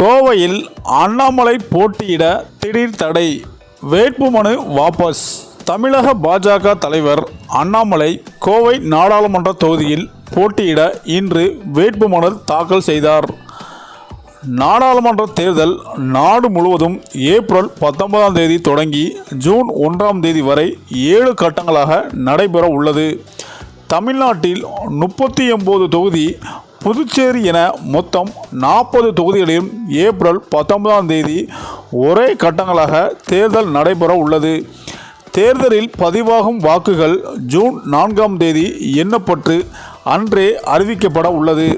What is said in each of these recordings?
கோவையில் அண்ணாமலை போட்டியிட திடீர் தடை. வேட்புமனு வாபஸ். தமிழக பாஜக தலைவர் அண்ணாமலை கோவை நாடாளுமன்ற தொகுதியில் போட்டியிட இன்று வேட்புமனு தாக்கல் செய்தார். நாடாளுமன்ற தேர்தல் நாடு முழுவதும் ஏப்ரல் பத்தொன்பதாம் தேதி தொடங்கி ஜூன் ஒன்றாம் தேதி வரை ஏழு கட்டங்களாக நடைபெற உள்ளது. தமிழ்நாட்டில் முப்பத்தி ஒம்பது தொகுதி புதுச்சேரி என மொத்தம் நாற்பது தொகுதிகளிலும் ஏப்ரல் பத்தொன்பதாம் தேதி ஒரே கட்டங்களாக தேர்தல் நடைபெற உள்ளது. தேர்தலில் பதிவாகும் வாக்குகள் ஜூன் நான்காம் தேதி எண்ணப்பட்டு அன்றே அறிவிக்கப்பட உள்ளது.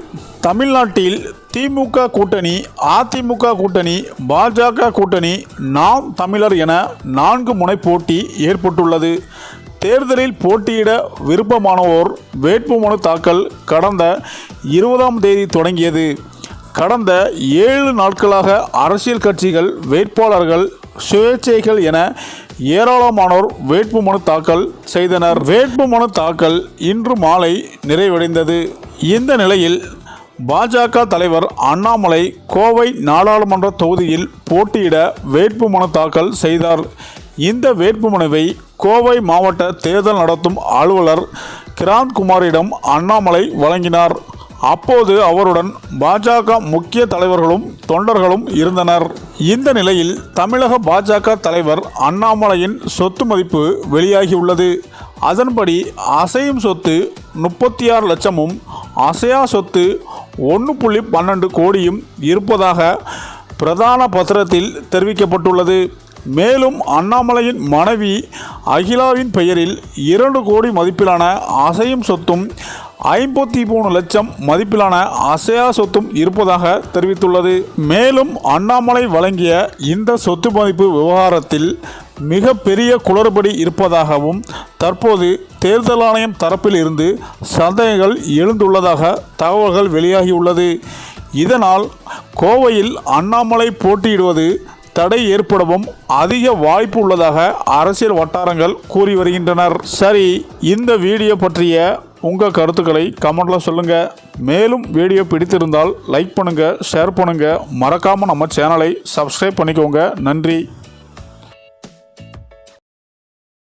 தமிழ்நாட்டில் திமுக கூட்டணி அதிமுக கூட்டணி பாஜக கூட்டணி நாம் தமிழர் என நான்கு முனை போட்டி ஏற்பட்டுள்ளது. தேர்தலில் போட்டியிட விருப்பமானோர் வேட்புமனு தாக்கல் கடந்த இருபதாம் தேதி தொடங்கியது. கடந்த ஏழு நாட்களாக அரசியல் கட்சிகள் வேட்பாளர்கள் சுயேட்சைகள் என ஏராளமானோர் வேட்புமனு தாக்கல் செய்தனர். வேட்புமனு தாக்கல் இன்று மாலை நிறைவடைந்தது. இந்த நிலையில் பாஜக தலைவர் அண்ணாமலை கோவை நாடாளுமன்ற தொகுதியில் போட்டியிட வேட்புமனு தாக்கல் செய்தார். இந்த வேட்புமனுவை கோவை மாவட்ட தேர்தல் நடத்தும் அலுவலர் கிராந்த்குமாரிடம் அண்ணாமலை வழங்கினார். அப்போது அவருடன் பாஜக முக்கிய தலைவர்களும் தொண்டர்களும் இருந்தனர். இந்த நிலையில் தமிழக பாஜக தலைவர் அண்ணாமலையின் சொத்து மதிப்பு வெளியாகியுள்ளது. அதன்படி அசையும் சொத்து முப்பத்தி ஆறு லட்சமும் அசையா சொத்து ஒன்று புள்ளி பன்னெண்டு கோடியும் இருப்பதாக பிரதான பத்திரத்தில் தெரிவிக்கப்பட்டுள்ளது. மேலும் அண்ணாமலையின் மனைவி அகிலாவின் பெயரில் இரண்டு கோடி மதிப்பிலான அசையும் சொத்தும் ஐம்பத்தி மூணு லட்சம் மதிப்பிலான அசையா சொத்தும் இருப்பதாக தெரிவித்துள்ளது. மேலும் அண்ணாமலை வழங்கிய இந்த சொத்து மதிப்பு விவகாரத்தில் மிக பெரிய குளறுபடி இருப்பதாகவும் தற்போது தேர்தல் ஆணையம் தரப்பில் இருந்து சந்தேகங்கள் எழுந்துள்ளதாக தகவல்கள் வெளியாகியுள்ளது. இதனால் கோவையில் அண்ணாமலை போட்டியிடுவது தடை ஏற்படவும் அதிக வாய்ப்பு உள்ளதாக அரசியல் வட்டாரங்கள் கூறி வருகின்றனர். சரி இந்த வீடியோ பற்றிய உங்கள் கருத்துக்களை கமெண்ட்டில் சொல்லுங்கள் மேலும் வீடியோ பிடித்திருந்தால் லைக் பண்ணுங்கள் ஷேர் பண்ணுங்கள் மறக்காமல் நம்ம சேனலை சப்ஸ்கிரைப் பண்ணிக்கோங்க. நன்றி.